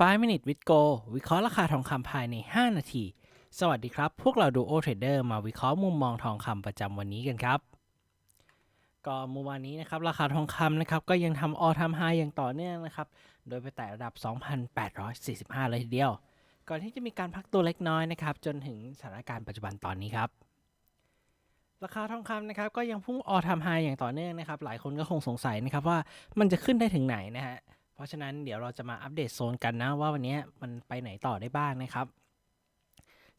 5 minute with go วิเคราะห์ราคาทองคำภายใน 5 นาที สวัสดีครับ พวกเราดูโอเทรดเดอร์มาวิเคราะห์มุมมองทองคำประจำวันนี้กันครับ ก็เมื่อวานนี้นะครับ ราคาทองคำนะครับ ก็ยังทำออทำไฮอย่างต่อเนื่องนะครับ โดยไปแตะระดับ 2,845 เลยทีเดียว ก่อนที่จะมีการพักตัวเล็กน้อยนะครับ จนถึงสถานการณ์ปัจจุบันตอนนี้ครับราคาทองคำนะครับก็ยังพุ่งออทำไฮอย่างต่อเนื่องนะครับ หลายคนก็คงสงสัยนะครับว่ามันจะขึ้นได้ถึงไหนนะฮะ เพราะฉะนั้นเดี๋ยวเราจะมาอัปเดตโซนกันนะว่าวันนี้มันไปไหนต่อได้บ้างนะครับ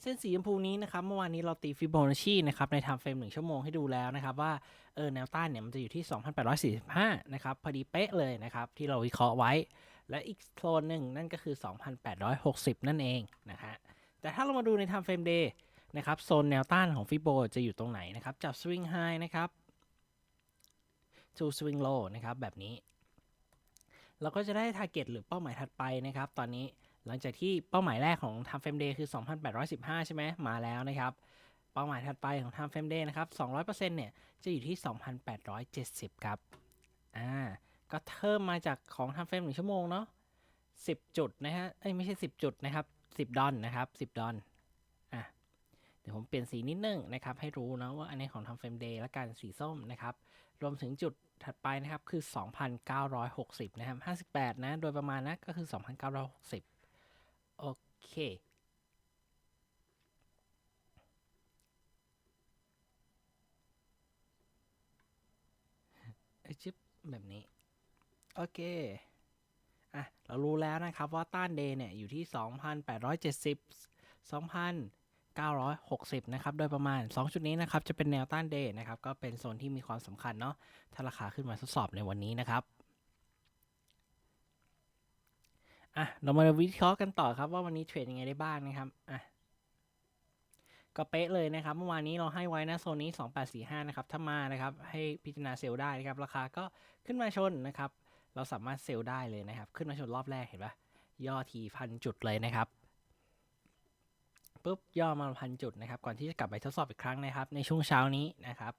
เส้นสีชมพูนี้นะครับ เมื่อวานนี้เราตีฟิโบนัชชีนะครับในไทม์เฟรมหนึ่งชั่วโมงให้ดูแล้วนะครับว่าเออแนวต้านเนี่ยมันจะอยู่ที่ 2,845 นะครับพอดีเป๊ะเลยนะครับที่เราวิเคราะห์ไว้ และอีกโซนหนึ่งนั่นก็คือ 2,860 นั่นเองนะฮะแต่ถ้าเรามาดูในไทม์เฟรมเดย์นะครับโซนแนวต้านของฟิโบจะอยู่ตรงไหนนะครับจับสวิงไฮนะครับ to swing low นะครับแบบนี้ เราก็จะได้ target หรือเป้าหมายถัดไปนะครับ ตอนนี้หลังจากที่เป้าหมายแรกของ time frame day คือ 2,815 ใช่ไหมมาแล้วนะครับ เป้าหมายถัดไปของ time frame day นะครับ 200%เนี่ย จะอยู่ที่ 2,870 ครับ อ่า ก็เพิ่มมาจากของ time frame 1ชั่วโมงเนาะ10 จุดนะฮะ เอ้ย ไม่ใช่ 10 จุดนะครับ 10 ดอลนะครับ 10 ดอล เดี๋ยวผมเปลี่ยนสีนิดนึงนะครับให้รู้นะว่าอันนี้ของ time frame day และการสีส้มนะครับรวมถึงจุดถัดไปนะครับคือ 2,960 นะครับ 58 นะ โดยประมาณนะก็คือ 2,960 โอเคไอยชิปแบบนี้ โอเค อะ เรารู้แล้วนะครับว่าต้านเดย์เนี่ย อยู่ที่ 2,870 960 นะครับ โดยประมาณ 2 จุดนี้นะครับ จะเป็นแนวต้านเดย์นะครับ ก็เป็นโซนที่มีความสำคัญเนาะ ถ้าราคาขึ้นมาทดสอบในวันนี้นะครับอะเรามาวิเคราะห์กันต่อครับว่าวันนี้เทรดยังไงได้บ้างนะครับอะก็เป๊ะเลยนะครับเมื่อวานนี้เราให้ไว้นะโซนนี้ 2845 นะครับ ถ้ามานะครับให้พิจารณาเซลล์ได้นะครับ ราคาก็ขึ้นมาชนนะครับ เราสามารถเซลล์ได้เลยนะครับ ขึ้นมาชนรอบแรกเห็นปะย่อทีพันจุดเลยนะครับ ปุ๊บย่อมาพันจุดนะครับ ก่อนที่จะกลับไปทดสอบอีกครั้งนะครับ ในช่วงเช้านี้นะครับ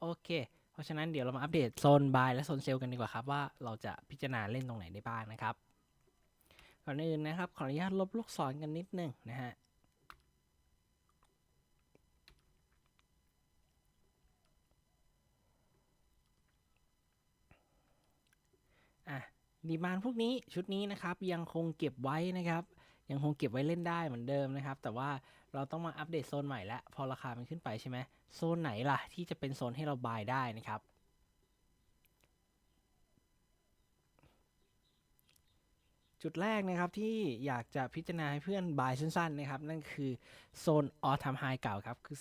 โอเค เพราะฉะนั้นเดี๋ยวเรามาอัปเดตโซน buy และโซนเซลล์กันดีกว่าครับ ว่าเราจะพิจารณาเล่นตรงไหนได้บ้างนะครับ ก่อนอื่นนะครับ ขออนุญาตลบลูกศรกันนิดนึงนะฮะอะดีมานพวกนี้ชุดนี้นะครับยังคงเก็บไว้นะครับ ยังคงเก็บไว้เล่นได้เหมือนเดิมนะครับ แต่ว่าเราต้องมาอัปเดตโซนใหม่แล้วพอราคามันขึ้นไปใช่ไหมโซนไหนล่ะที่จะเป็นโซนให้เราบายได้นะครับ จุดแรกนะครับที่อยากจะพิจารณาให้เพื่อนบายสั้นๆนะครับ นั่นคือโซนออทามไฮเก่าครับ คือ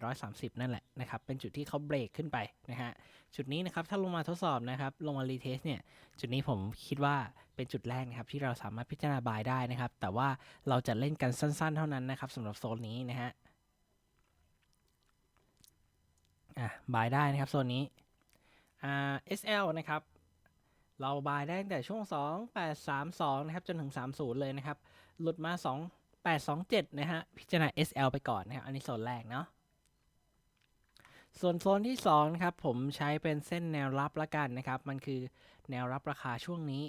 2,830 นั่นแหละนะครับ เป็นจุดที่เขาเบรกขึ้นไปนะฮะ จุดนี้นะครับ ถ้าลงมาทดสอบนะครับ ลงมารีเทสเนี่ย จุดนี้ผมคิดว่าเป็นจุดแรกนะครับ ที่เราสามารถพิจารณาบายได้นะครับ แต่ว่าเราจะเล่นกันสั้น ๆ เท่านั้นนะครับสำหรับโซนนี้นะฮะอะบายได้นะครับโซนนี้อ่า SL นะครับ เราบายได้ตั้งแต่ช่วง 2832 นะครับ จนถึง 30 เลยนะครับ หลุดมา 2827 นะฮะ พิจารณา SL ไปก่อนนะครับ อันนี้โซนแรกเนาะ ส่วนโซนที่2นะครับ ผมใช้เป็นเส้นแนวรับละกันนะครับ มันคือแนวรับราคาช่วงนี้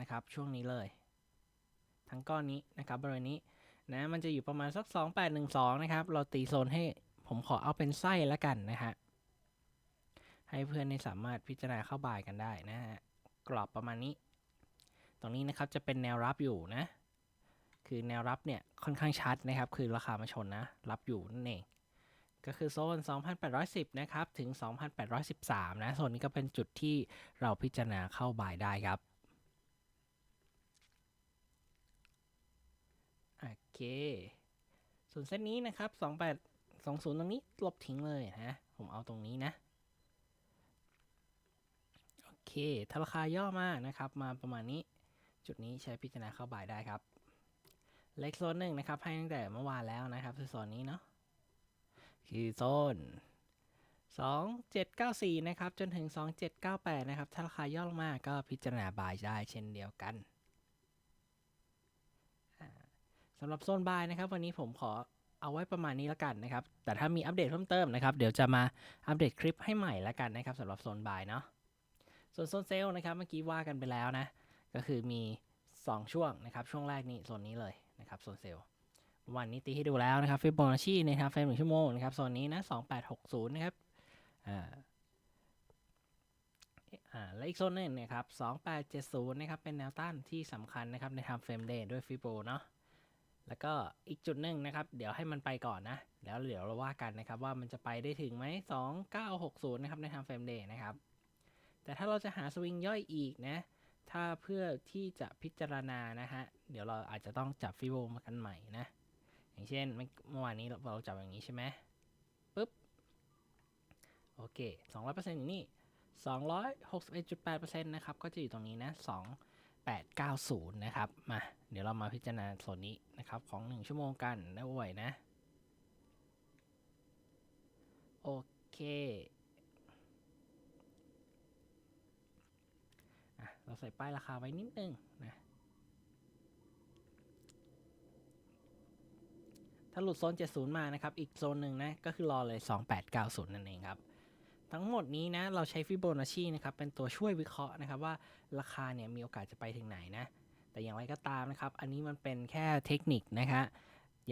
นะครับ ช่วงนี้เลย ทั้งก้อนนี้นะครับ บริเวณนี้นะ มันจะอยู่ประมาณสัก 2812 นะครับ เราตีโซนให้ ผมขอเอาเป็นไส้ละกันนะฮะ ให้เพื่อนได้สามารถพิจารณาเข้าบายกันได้นะฮะ กรอบประมาณนี้ ตรงนี้นะครับจะเป็นแนวรับอยู่นะ คือแนวรับเนี่ยค่อนข้างชัดนะครับ คือราคามาชนนะ รับอยู่นั่นเอง ก็คือโซน 2,810 นะครับ ถึง 2,813 นะ โซนนี้ก็เป็นจุดที่เราพิจารณาเข้าบ่ายได้ครับโอเค ส่วนเส้นนี้นะครับ 2820 ตรงนี้ลบทิ้งเลยนะ ผมเอาตรงนี้นะ เคถ้าราคาย่อมากนะครับ มาประมาณนี้ จุดนี้ใช้พิจารณาเข้าบายได้ครับ เล็กโซนหนึ่งนะครับ ให้ตั้งแต่เมื่อวานแล้วนะครับคือโซนนี้เนาะ คือโซน2794 นะครับ จนถึง 2798 นะครับ ถ้าราคาย่อลงมาก็พิจารณาบายได้เช่นเดียวกันสำหรับโซนบายนะครับ วันนี้ผมขอเอาไว้ประมาณนี้แล้วกันนะครับ แต่ถ้ามีอัปเดตเพิ่มเติมนะครับ เดี๋ยวจะมาอัปเดตคลิปให้ใหม่แล้วกันนะครับสำหรับโซนบายเนาะ ส่วนโซนเซลล์นะครับเมื่อกี้ว่ากันไปแล้วนะก็คือมี 2 ช่วงนะครับช่วงแรกนี่โซนนี้เลยนะครับโซนเซลล์วันนี้ตีให้ดูแล้วนะครับฟิโบนัชชีในทางเฟรมหนึ่งชั่วโมงนะครับโซนนี้นะ2860นะครับอ่าอ่าและอีกโซนหนึงนะครับ2870นะครับเป็นแนวต้านที่สำคัญนะครับในทางเฟรมเดย์ด้วยฟิโบเนาะแล้วก็อีกจุดหนึ่งนะครับ เดี๋ยวให้มันไปก่อนนะ แล้วเดี๋ยวเราว่ากันนะครับว่ามันจะไปได้ถึงไหม2960นะครับในทางเฟรมเดย์นะครับ แต่ถ้าเราจะหาสวิงย่อยอีกนะ ถ้าเพื่อที่จะพิจารณานะฮะ เดี๋ยวเราอาจจะต้องจับฟิโบมากันใหม่นะ อย่างเช่นเมื่อวานนี้เราจับอย่างนี้ใช่ไหมปุ๊บ โอเค 200%อยู่นี่261.8%นะครับ ก็จะอยู่ตรงนี้นะ 2890 นะครับ มา เดี๋ยวเรามาพิจารณาส่วนนี้นะครับ ของ 1 ชั่วโมงกันนะไว้ยนะ โอเค อะ เราใส่ป้ายราคาไว้นิดนึงนะถ้าหลุดโซน 70 มานะครับ อีกโซนหนึ่งนะ ก็คือรอเลย 2890 นั่นเองครับ ทั้งหมดนี้นะ เราใช้ฟิโบนัชชีนะครับ เป็นตัวช่วยวิเคราะห์นะครับ ว่าราคาเนี่ยมีโอกาสจะไปถึงไหนนะ แต่อย่างไรก็ตามนะครับ อันนี้มันเป็นแค่เทคนิคนะคะ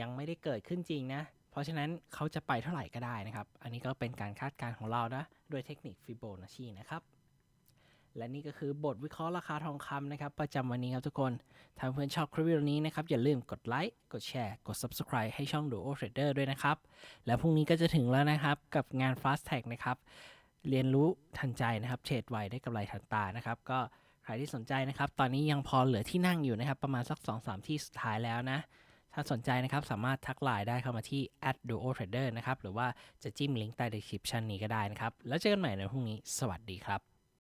ยังไม่ได้เกิดขึ้นจริงนะ เพราะฉะนั้นเขาจะไปเท่าไหร่ก็ได้นะครับ อันนี้ก็เป็นการคาดการณ์ของเรานะ โดยเทคนิคฟิโบนัชชีนะครับ และนี่ก็คือบทวิเคราะห์ราคาทองคำนะครับ ประจำวันนี้ครับทุกคน ถ้าเพื่อนชอบคลิปวิดีโอนี้นะครับ อย่าลืมกดไลค์กดแชร์กด Subscribe ให้ช่อง Duo Trader ด้วยนะครับ และพรุ่งนี้ก็จะถึงแล้วนะครับ กับงาน Fast Tag นะครับ เรียนรู้ทันใจนะครับเทรดไวได้กำไรทันตานะครับ ก็ใครที่สนใจนะครับ ตอนนี้ยังพอเหลือที่นั่งอยู่นะครับ ประมาณสัก 2-3 ที่สุดท้ายแล้วนะถ้าสนใจนะครับสามารถทักไลน์ได้เข้ามาที่ @duo trader นะครับ หรือว่าจะจิ้มลิงก์ใต้ description นี้ก็ได้นะครับ แล้วเจอกันใหม่ในพรุ่งนี้ สวัสดีครับ